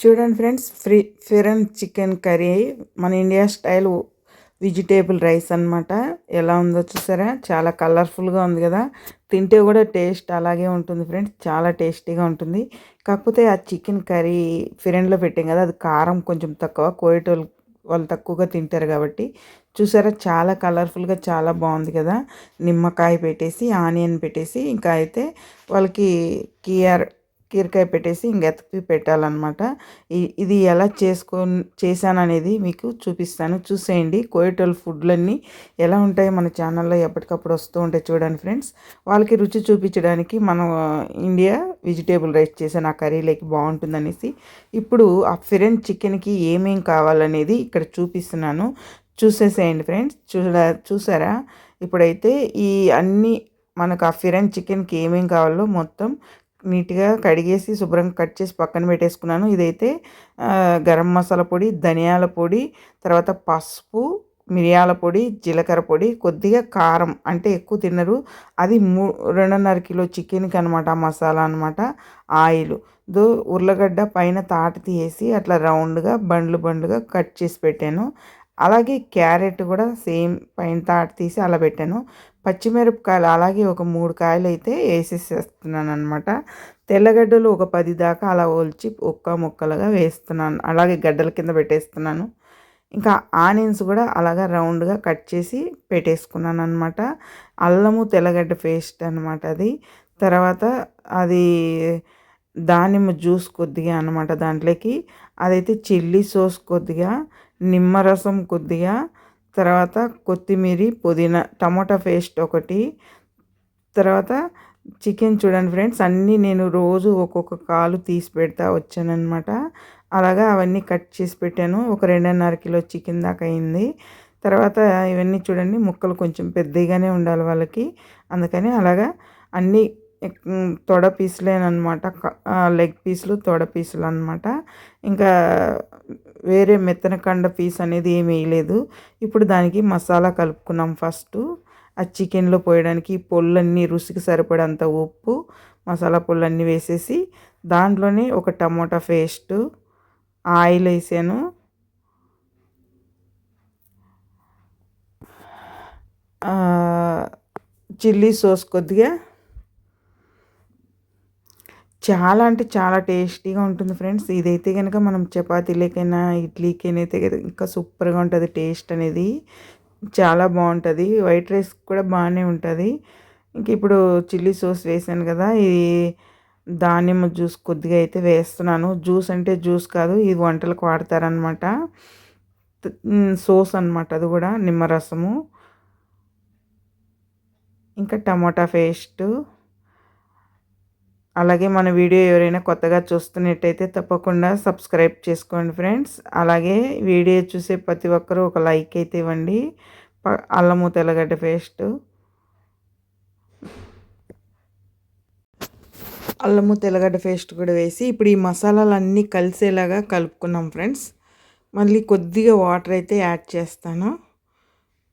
చూడండి ఫ్రెండ్స్ ఫ్రీ ఫిరన్ చికెన్ కర్రీ మన ఇండియా స్టైల్ వెజిటేబుల్ రైస్ అనమాట ఎలా ఉందో చూసారా? చాలా కలర్ఫుల్గా ఉంది కదా? తింటే కూడా టేస్ట్ అలాగే ఉంటుంది ఫ్రెండ్స్ చాలా టేస్టీగా ఉంటుంది. కాకపోతే ఆ చికెన్ కర్రీ ఫిరెన్లో పెట్టాం కదా అది కారం కొంచెం తక్కువ కోయటోళ్ళు వాళ్ళు తక్కువగా తింటారు కాబట్టి. చూసారా? చాలా కలర్ఫుల్గా చాలా బాగుంది కదా? నిమ్మకాయ పెట్టేసి ఆనియన్ పెట్టేసి ఇంకా అయితే వాళ్ళకి కియర్ కీరకాయ పెట్టేసి ఇంకెతకి పెట్టాలన్నమాట. ఇది ఎలా చేసుకో చేశాననేది మీకు చూపిస్తాను. చూసేయండి. కోయటోల్ ఫుడ్లన్నీ ఎలా ఉంటాయి మన ఛానల్లో ఎప్పటికప్పుడు వస్తూ ఉంటాయి చూడండి ఫ్రెండ్స్. వాళ్ళకి రుచి చూపించడానికి మనం ఇండియా వెజిటేబుల్ రైస్ చేసాను ఆ కర్రీలోకి బాగుంటుందనేసి ఇప్పుడు ఆ ఫిరెన్ చికెన్కి ఏమేం కావాలనేది ఇక్కడ చూపిస్తున్నాను. చూసేసేయండి ఫ్రెండ్స్. చూడ చూసారా? ఇప్పుడైతే ఈ అన్ని మనకు ఆ ఫిరెన్ చికెన్కి ఏమేం కావాలో మొత్తం నీట్గా కడిగేసి శుభ్రంగా కట్ చేసి పక్కన పెట్టేసుకున్నాను. ఇదైతే గరం మసాలా పొడి ధనియాల పొడి తర్వాత పసుపు మిరియాల పొడి జీలకర్ర పొడి కొద్దిగా కారం అంటే ఎక్కువ తినరు. అది మూ రెండున్నర కిలో చికెన్కి అనమాట మసాలా అనమాట ఆయిల్. దో ఉర్లగడ్డ పైన తాట తీసి అట్లా రౌండ్గా బండ్లు బండ్లుగా కట్ చేసి పెట్టాను. అలాగే క్యారెట్ కూడా సేమ్ పైన తాట తీసి అలా పెట్టాను. పచ్చిమిరపకాయలు అలాగే ఒక మూడు కాయలు అయితే వేసేసేస్తున్నాను అనమాట తెల్లగడ్డలు ఒక పది దాకా అలా ఒలిచి ఒక్క ముక్కలుగా వేస్తున్నాను. అలాగే గడ్డల కింద పెట్టేస్తున్నాను. ఇంకా ఆనియన్స్ కూడా అలాగా రౌండ్గా కట్ చేసి పెట్టేసుకున్నాను అనమాట అల్లము తెల్లగడ్డ పేస్ట్ అనమాట అది. తర్వాత అది దానిమ్మ జ్యూస్ కొద్దిగా అనమాట దాంట్లోకి. అదైతే చిల్లీ సోస్ కొద్దిగా. నిమ్మరసం కొద్దిగా తర్వాత కొత్తిమీర పుదీనా టమాటా పేస్ట్ ఒకటి తర్వాత చికెన్ చూడండి ఫ్రెండ్స్ అన్నీ నేను రోజు ఒక్కొక్క కాలు తీసి పెడతా వచ్చానమాట అలాగా అవన్నీ కట్ చేసి పెట్టాను. ఒక రెండున్నర కిలో చికెన్ దాకా అయింది. తర్వాత ఇవన్నీ చూడండి ముక్కలు కొంచెం పెద్దగానే ఉండాలి వాళ్ళకి. అందుకని అలాగా అన్నీ తొడ పీసులేనమాట లెగ్ పీసులు తొడ పీసులు అనమాట ఇంకా వేరే మెత్తన కండ పీస్ అనేది ఏమి వేయలేదు. ఇప్పుడు దానికి మసాలా కలుపుకున్నాం ఫస్ట్ ఆ చికెన్లో పోయడానికి పొల్లన్నీ రుచికి సరిపడంత ఉప్పు మసాలా పొల్లన్నీ వేసేసి దాంట్లోనే ఒక టమోటా పేస్ట్ ఆయిల్ వేసాను. చిల్లీ సాస్ కొద్దిగా చాలా అంటే చాలా టేస్టీగా ఉంటుంది ఫ్రెండ్స్. ఇదైతే కనుక మనం చపాతీలకైనా ఇడ్లీకైనా అయితే ఇంకా సూపర్గా ఉంటుంది టేస్ట్ అనేది. చాలా బాగుంటుంది. వైట్ రైస్ కూడా బాగానే ఉంటుంది. ఇంక ఇప్పుడు చిల్లీ సాస్ వేసాను కదా ఇది దానిమ్మ జ్యూస్ కొద్దిగా అయితే వేస్తున్నాను. జ్యూస్ అంటే జ్యూస్ కాదు ఇది వంటలకు వాడతారనమాట సోస్ అనమాట అది కూడా నిమ్మరసము. ఇంకా టమాటా పేస్ట్. అలాగే మన వీడియో ఎవరైనా కొత్తగా చూస్తున్నట్టయితే తప్పకుండా సబ్స్క్రైబ్ చేసుకోండి ఫ్రెండ్స్. అలాగే వీడియో చూసే ప్రతి ఒక్కరూ ఒక లైక్ అయితే ఇవ్వండి. అల్లము తెల్లగడ్డ పేస్ట్. అల్లము తెల్లగడ్డ పేస్ట్ కూడా వేసి ఇప్పుడు ఈ మసాలాలన్నీ కలిసేలాగా కలుపుకున్నాం ఫ్రెండ్స్. మళ్ళీ కొద్దిగా వాటర్ అయితే యాడ్ చేస్తాను.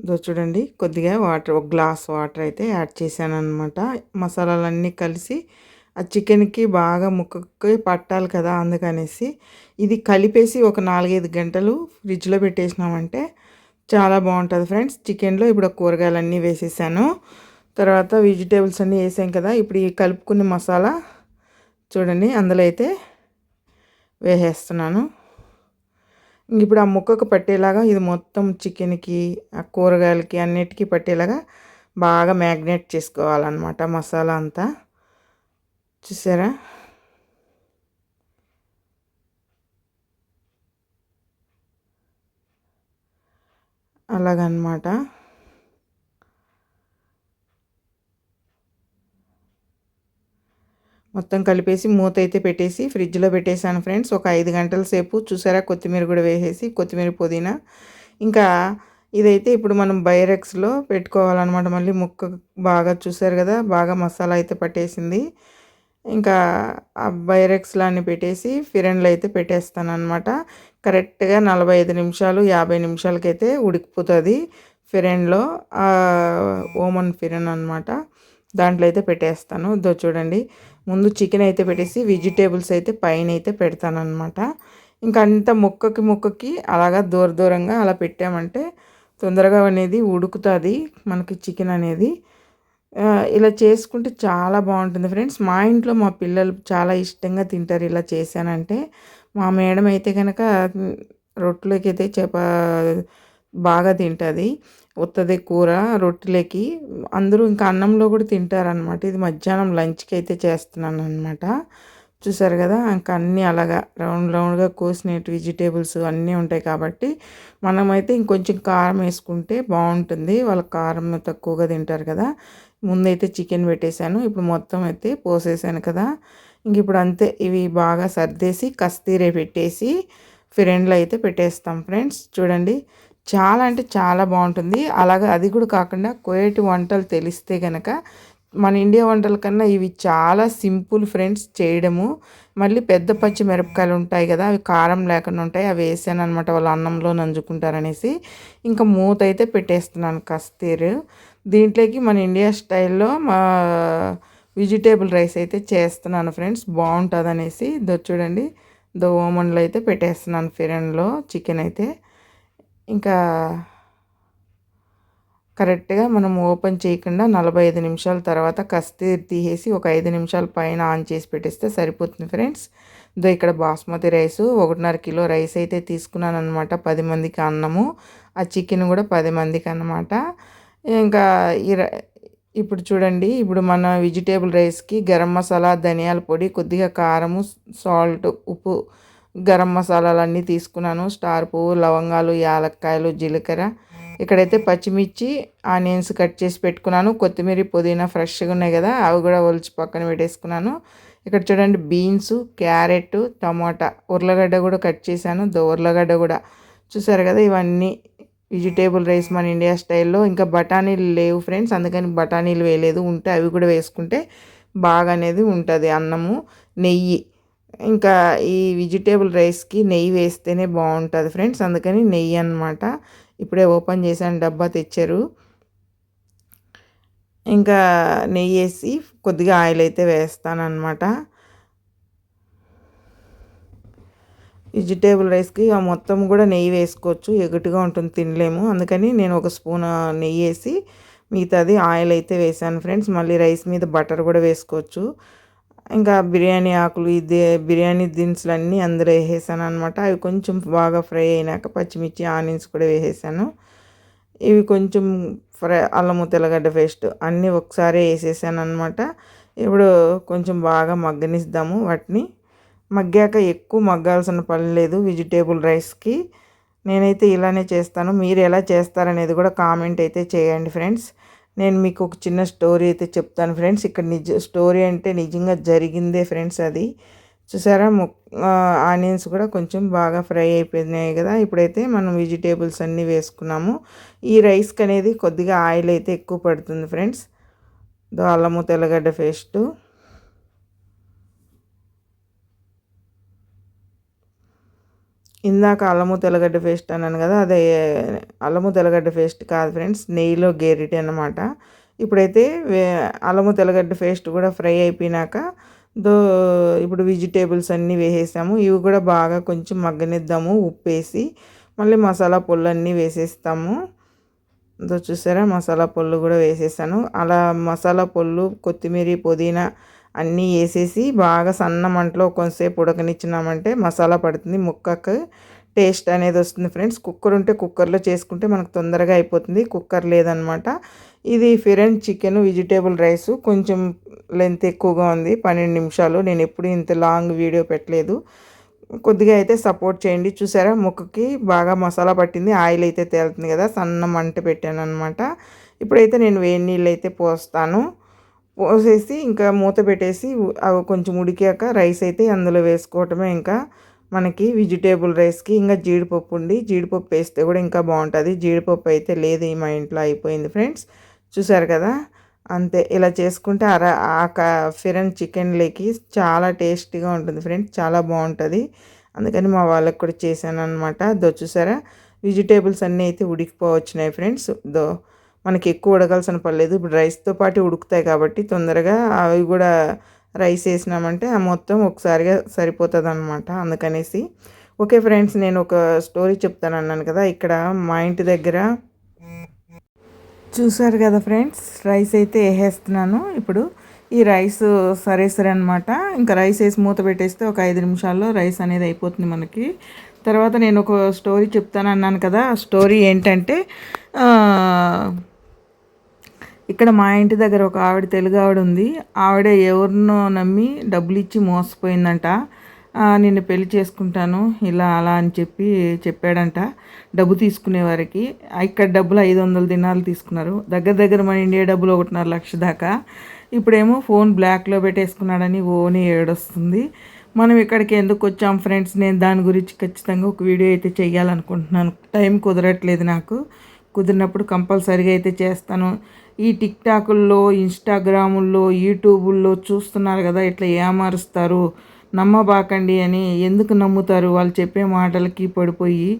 దో చూడండి కొద్దిగా వాటర్ ఒక గ్లాస్ వాటర్ అయితే యాడ్ చేశాను అనమాట మసాలాలన్నీ కలిసి ఆ చికెన్కి బాగా ముక్కకి పట్టాలి కదా అందుకనేసి ఇది కలిపేసి ఒక నాలుగైదు గంటలు ఫ్రిడ్జ్లో పెట్టేసినామంటే చాలా బాగుంటుంది ఫ్రెండ్స్. చికెన్లో ఇప్పుడు కూరగాయలన్నీ వేసేసాను. తర్వాత వెజిటేబుల్స్ అన్నీ వేసాం కదా ఇప్పుడు ఈ కలుపుకున్న మసాలా చూడండి అందులో అయితే వేసేస్తున్నాను. ఇప్పుడు ఆ ముక్కకు పట్టేలాగా ఇది మొత్తం చికెన్కి ఆ కూరగాయలకి అన్నిటికీ పట్టేలాగా బాగా మ్యాగ్నేట్ చేసుకోవాలన్నమాట మసాలా అంతా. చూసారా? అలాగనమాట. మొత్తం కలిపేసి మూత అయితే పెట్టేసి ఫ్రిడ్జ్లో పెట్టేశాను ఫ్రెండ్స్. ఒక ఐదు గంటల సేపు చూసారా? కొత్తిమీర కూడా వేసేసి కొత్తిమీర పుదీనా. ఇంకా ఇదైతే ఇప్పుడు మనం బైరెక్స్లో పెట్టుకోవాలన్నమాట మళ్ళీ ముక్క బాగా చూసారు కదా? బాగా మసాలా అయితే పట్టేసింది. ఇంకా ఆ బైరెక్స్లాన్ని పెట్టేసి ఫిరెన్లు అయితే పెట్టేస్తాను అనమాట కరెక్ట్గా నలభై ఐదు నిమిషాలు యాభై నిమిషాలకైతే ఉడికిపోతుంది ఫిరెన్లో ఓమన్ ఫిరెన్ అనమాట దాంట్లో అయితే పెట్టేస్తాను. దో చూడండి. ముందు చికెన్ అయితే పెట్టేసి వెజిటేబుల్స్ అయితే పైన అయితే పెడతానమాట ఇంకా అంత ముక్కకి ముక్కకి అలాగా దూర దూరంగా అలా పెట్టామంటే తొందరగా అనేది ఉడుకుతుంది మనకి చికెన్ అనేది. ఇలా చేసుకుంటే చాలా బాగుంటుంది ఫ్రెండ్స్. మా ఇంట్లో మా పిల్లలు చాలా ఇష్టంగా తింటారు ఇలా చేశానంటే. మా మేడం అయితే కనుక రొట్టెలకైతే అయితే చేప బాగా తింటుంది. ఉత్తది కూర రొట్టెలకి. అందరూ ఇంకా అన్నంలో కూడా తింటారనమాట ఇది మధ్యాహ్నం లంచ్కి అయితే చేస్తున్నాను అనమాట చూసారు కదా ఇంకా అన్నీ అలాగా రౌండ్ రౌండ్గా కోసినట్టు వెజిటేబుల్స్ అన్నీ ఉంటాయి కాబట్టి మనమైతే ఇంకొంచెం కారం వేసుకుంటే బాగుంటుంది. వాళ్ళ కారం తక్కువగా తింటారు కదా. ముందైతే చికెన్ పెట్టేశాను. ఇప్పుడు మొత్తం అయితే పోసేసాను కదా. ఇంక ఇప్పుడు అంతే ఇవి బాగా సర్దేసి కస్తీరే పెట్టేసి ఫ్రెండ్లు అయితే పెట్టేస్తాం ఫ్రెండ్స్. చూడండి చాలా అంటే చాలా బాగుంటుంది. అలాగే అది కూడా కాకుండా కోయటి వంటలు తెలిస్తే కనుక మన ఇండియా వంటల కన్నా ఇవి చాలా సింపుల్ ఫ్రెండ్స్ చేయడము. మళ్ళీ పెద్ద పచ్చి మిరపకాయలు ఉంటాయి కదా అవి కారం లేకుండా ఉంటాయి. అవి వేసాను అనమాట వాళ్ళు అన్నంలో నంజుకుంటారనేసి ఇంకా మూత అయితే పెట్టేస్తున్నాను కస్తీరు. దీంట్లోకి మన ఇండియా స్టైల్లో మా వెజిటేబుల్ రైస్ అయితే చేస్తున్నాను ఫ్రెండ్స్. బాగుంటుంది అనేసి దో చూడండి దో ఓమన్లో అయితే పెట్టేస్తున్నాను ఫిరెన్లో చికెన్ అయితే. ఇంకా కరెక్ట్గా మనం ఓపెన్ చేయకుండా నలభై ఐదు నిమిషాల తర్వాత కస్తీర్ తీసేసి ఒక ఐదు నిమిషాల పైన ఆన్ చేసి పెట్టేస్తే సరిపోతుంది ఫ్రెండ్స్. ఇదో ఇక్కడ బాస్మతి రైస్ ఒకటిన్నర కిలో రైస్ అయితే తీసుకున్నాను అనమాట పది మందికి అన్నము. ఆ చికెన్ కూడా పది మందికి అనమాట ఇంకా ఇప్పుడు చూడండి ఇప్పుడు మన వెజిటేబుల్ రైస్కి గరం మసాలా ధనియాల పొడి కొద్దిగా కారము సాల్ట్ ఉప్పు గరం మసాలాలు అన్నీ తీసుకున్నాను. స్టార్ పువ్వు లవంగాలు యాలక్కాయలు జీలకర్ర. ఇక్కడైతే పచ్చిమిర్చి ఆనియన్స్ కట్ చేసి పెట్టుకున్నాను. కొత్తిమీర పుదీనా ఫ్రెష్గా ఉన్నాయి కదా అవి కూడా ఒలిచి పక్కన పెట్టేసుకున్నాను. ఇక్కడ చూడండి బీన్స్ క్యారెట్ టమాటా ఉర్లగడ్డ కూడా కట్ చేశాను. దో ఉర్లగడ్డ కూడా. చూసారు కదా ఇవన్నీ వెజిటేబుల్ రైస్ మన ఇండియా స్టైల్లో ఇంకా బఠానీలు లేవు ఫ్రెండ్స్ అందుకని బఠానీలు వేయలేదు. ఉంటే అవి కూడా వేసుకుంటే బాగా అనేది ఉంటుంది అన్నము నెయ్యి. ఇంకా ఈ వెజిటేబుల్ రైస్కి నెయ్యి వేస్తేనే బాగుంటుంది ఫ్రెండ్స్ అందుకని నెయ్యి అనమాట ఇప్పుడే ఓపెన్ చేశాను డబ్బా తెచ్చారు. ఇంకా నెయ్యి వేసి కొద్దిగా ఆయిల్ అయితే వేస్తాను అనమాట వెజిటేబుల్ రైస్కి మొత్తం కూడా నెయ్యి వేసుకోవచ్చు. ఎగుటుగా ఉంటుంది తినలేము. అందుకని నేను ఒక స్పూన్ నెయ్యి వేసి మిగతాది ఆయిల్ అయితే వేసాను ఫ్రెండ్స్. మళ్ళీ రైస్ మీద బటర్ కూడా వేసుకోవచ్చు. ఇంకా బిర్యానీ ఆకులు ఇది బిర్యానీ దినుసులు అన్నీ అందులో వేసేసాను అనమాట అవి కొంచెం బాగా ఫ్రై అయినాక పచ్చిమిర్చి ఆనియన్స్ కూడా వేసేసాను. ఇవి కొంచెం ఫ్రై అల్లము తెల్లగడ్డ పేస్ట్ అన్నీ ఒకసారి వేసేసాను అనమాట ఇప్పుడు కొంచెం బాగా మగ్గనిద్దాము వాటిని. మగ్గాక ఎక్కువ మగ్గాల్సిన పని లేదు వెజిటేబుల్ రైస్కి. నేనైతే ఇలానే చేస్తాను. మీరు ఎలా చేస్తారనేది కూడా కామెంట్ అయితే చేయండి ఫ్రెండ్స్. నేను మీకు ఒక చిన్న స్టోరీ అయితే చెప్తాను ఫ్రెండ్స్. ఇక్కడ నిజ స్టోరీ అంటే నిజంగా జరిగిందే ఫ్రెండ్స్ అది. చూసారా? ఆనియన్స్ కూడా కొంచెం బాగా ఫ్రై అయిపోయినాయి కదా. ఇప్పుడైతే మనం వెజిటేబుల్స్ అన్నీ వేసుకున్నాము. ఈ రైస్కి అనేది కొద్దిగా ఆయిల్ అయితే ఎక్కువ పడుతుంది ఫ్రెండ్స్. దో అల్లము తెల్లగడ్డ పేస్టు. ఇందాక అల్లము తెల్లగడ్డ పేస్ట్ అన్నాను కదా అదే అల్లము తెల్లగడ్డ పేస్ట్ కాదు ఫ్రెండ్స్ నెయ్యిలో గేరిటి అనమాట ఇప్పుడైతే అల్లము తెల్లగడ్డ పేస్ట్ కూడా ఫ్రై అయిపోయినాక దో ఇప్పుడు వెజిటేబుల్స్ అన్నీ వేసేసాము. ఇవి కూడా బాగా కొంచెం మగ్గనిద్దాము ఉప్పు వేసి మళ్ళీ మసాలా పొళ్ళు అన్నీ వేసేస్తాము. దో చూసారా మసాలా పొళ్ళు కూడా వేసేసాను. అలా మసాలా పొళ్ళు కొత్తిమీర పుదీనా అన్నీ వేసేసి బాగా సన్న మంటలో కొంతసేపు ఉడకనిచ్చినామంటే మసాలా పడుతుంది. ముక్కకు టేస్ట్ అనేది వస్తుంది ఫ్రెండ్స్. కుక్కర్ ఉంటే కుక్కర్లో చేసుకుంటే మనకు తొందరగా అయిపోతుంది. కుక్కర్ లేదనమాట. ఇది ఫిరెన్ చికెన్ వెజిటేబుల్ రైస్. కొంచెం లెంత్ ఎక్కువగా ఉంది. పన్నెండు నిమిషాలు. నేను ఎప్పుడు ఇంత లాంగ్ వీడియో పెట్టలేదు. కొద్దిగా అయితే సపోర్ట్ చేయండి. చూసారా? ముక్కకి బాగా మసాలా పట్టింది. ఆయిల్ అయితే తేలుతుంది కదా. సన్న మంట పెట్టాను అనమాట ఇప్పుడైతే నేను వేడి నీళ్ళు అయితే పోస్తాను. పోసేసి ఇంకా మూత పెట్టేసి అవి కొంచెం ఉడికాక రైస్ అయితే అందులో వేసుకోవటమే ఇంకా. మనకి వెజిటేబుల్ రైస్కి ఇంకా జీడిపప్పు ఉండి జీడిపప్పు వేస్తే కూడా ఇంకా బాగుంటుంది. జీడిపప్పు అయితే లేదు మా ఇంట్లో అయిపోయింది ఫ్రెండ్స్. చూసారు కదా? అంతే ఇలా చేసుకుంటే అర ఆ ఫిరన్ చికెన్లోకి చాలా టేస్టీగా ఉంటుంది ఫ్రెండ్స్. చాలా బాగుంటుంది. అందుకని మా వాళ్ళకి కూడా చేశాను అనమాట దో చూసారా? వెజిటేబుల్స్ అన్నీ అయితే ఉడికిపోవచ్చినాయి ఫ్రెండ్స్. దో మనకి ఎక్కువ ఉడకాల్సిన పర్లేదు ఇప్పుడు రైస్తో పాటు ఉడుకుతాయి కాబట్టి తొందరగా అవి కూడా రైస్ వేసినామంటే ఆ మొత్తం ఒకసారిగా సరిపోతుంది అనమాట అందుకనేసి ఓకే ఫ్రెండ్స్ నేను ఒక స్టోరీ చెప్తాను అన్నాను కదా ఇక్కడ మా ఇంటి దగ్గర చూసారు కదా ఫ్రెండ్స్ రైస్ అయితే వేసేస్తున్నాను. ఇప్పుడు ఈ రైస్ సరే సరే అనమాట ఇంకా రైస్ వేసి మూత పెట్టేస్తే ఒక ఐదు నిమిషాల్లో రైస్ అనేది అయిపోతుంది మనకి. తర్వాత నేను ఒక స్టోరీ చెప్తాను అన్నాను కదా ఆ స్టోరీ ఏంటంటే ఇక్కడ మా ఇంటి దగ్గర ఒక ఆవిడ తెలుగు ఆవిడ ఉంది. ఆవిడ ఎవరినో నమ్మి డబ్బులు ఇచ్చి మోసపోయిందంట నిన్ను పెళ్ళి చేసుకుంటాను ఇలా అలా అని చెప్పి చెప్పాడంట డబ్బు తీసుకునే వారికి. ఇక్కడ డబ్బులు ఐదు వందల దినాలు తీసుకున్నారు. దగ్గర దగ్గర మన ఇండియా డబ్బులు ఒకటిన్నర లక్ష దాకా. ఇప్పుడేమో ఫోన్ బ్లాక్లో పెట్టేసుకున్నాడని ఓని ఏడొస్తుంది. మనం ఇక్కడికి ఎందుకు వచ్చాం ఫ్రెండ్స్? నేను దాని గురించి ఖచ్చితంగా ఒక వీడియో అయితే చేయాలనుకుంటున్నాను టైం కుదరట్లేదు నాకు. కుదిరినప్పుడు కంపల్సరీగా అయితే చేస్తాను. ఈ టిక్ టాకుల్లో ఇన్స్టాగ్రాముల్లో యూట్యూబుల్లో చూస్తున్నారు కదా ఇట్లా ఏమారుస్తారు? నమ్మబాకండి అని ఎందుకు నమ్ముతారు? వాళ్ళు చెప్పే మాటలకి పడిపోయి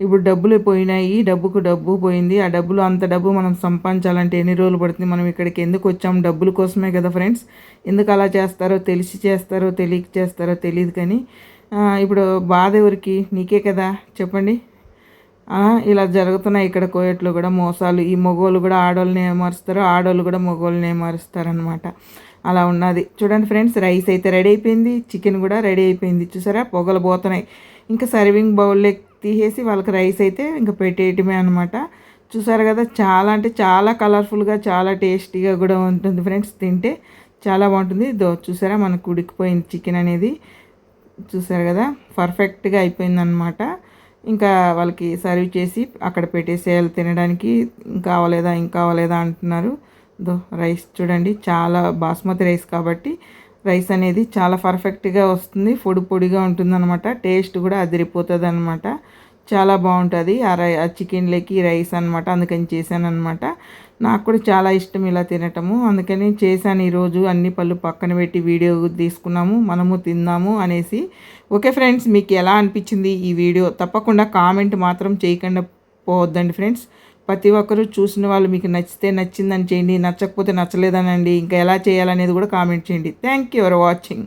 ఇప్పుడు డబ్బులు పోయినాయి డబ్బుకు డబ్బు పోయింది ఆ డబ్బులు అంత డబ్బు మనం సంపాదించాలంటే ఎన్ని రోజులు పడుతుంది? మనం ఇక్కడికి ఎందుకు వచ్చాం? డబ్బుల కోసమే కదా ఫ్రెండ్స్. ఎందుకు అలా చేస్తారో తెలిసి చేస్తారో తెలియక చేస్తారో తెలియదు కానీ ఇప్పుడు బాధ ఎవరికి? నీకే కదా? చెప్పండి. ఇలా జరుగుతున్నాయి ఇక్కడ కోయట్లో కూడా మోసాలు. ఈ మగోళ్ళు కూడా ఆడవాళ్ళని ఏమారుస్తారు ఆడవాళ్ళు కూడా మగోళ్ళని ఏమారుస్తారనమాట అలా ఉన్నది. చూడండి ఫ్రెండ్స్ రైస్ అయితే రెడీ అయిపోయింది చికెన్ కూడా రెడీ అయిపోయింది. చూసారా? పొగలు పోతున్నాయి. ఇంకా సర్వింగ్ బౌల్లో తీసేసి వాళ్ళకి రైస్ అయితే ఇంకా పెట్టేయటమే అనమాట చూసారు కదా? చాలా అంటే చాలా కలర్ఫుల్గా చాలా టేస్టీగా కూడా ఉంటుంది ఫ్రెండ్స్. తింటే చాలా బాగుంటుంది. దో చూసారా? మనకు ఉడికిపోయింది చికెన్ అనేది. చూసారు కదా? పర్ఫెక్ట్గా అయిపోయిందనమాట ఇంకా వాళ్ళకి సర్వ్ చేసి అక్కడ పెట్టేసేయాలి తినడానికి ఇంకా అవ్వలేదా ఇంకా అవ్వలేదా అంటున్నారు. దో రైస్ చూడండి చాలా బాస్మతి రైస్ కాబట్టి రైస్ అనేది చాలా పర్ఫెక్ట్గా వస్తుంది పొడి పొడిగా ఉంటుందన్నమాట టేస్ట్ కూడా అదిరిపోతుంది అనమాట చాలా బాగుంటుంది. ఆ రై ఆ చికెన్లోకి రైస్ అనమాట అందుకని చేశాను అనమాట నాకు కూడా చాలా ఇష్టం ఇలా తినటము. అందుకని చేశాను ఈరోజు. అన్ని పళ్ళు పక్కన పెట్టి వీడియో తీసుకున్నాము. మనము తిందాము అనేసి. ఓకే ఫ్రెండ్స్ మీకు ఎలా అనిపించింది ఈ వీడియో? తప్పకుండా కామెంట్ మాత్రం చేయకుండా పోవద్దండి ఫ్రెండ్స్. ప్రతి ఒక్కరూ చూసిన వాళ్ళు మీకు నచ్చితే నచ్చిందని చేయండి. నచ్చకపోతే నచ్చలేదనండి. ఇంకా ఎలా చేయాలనేది కూడా కామెంట్ చేయండి. Thank you for watching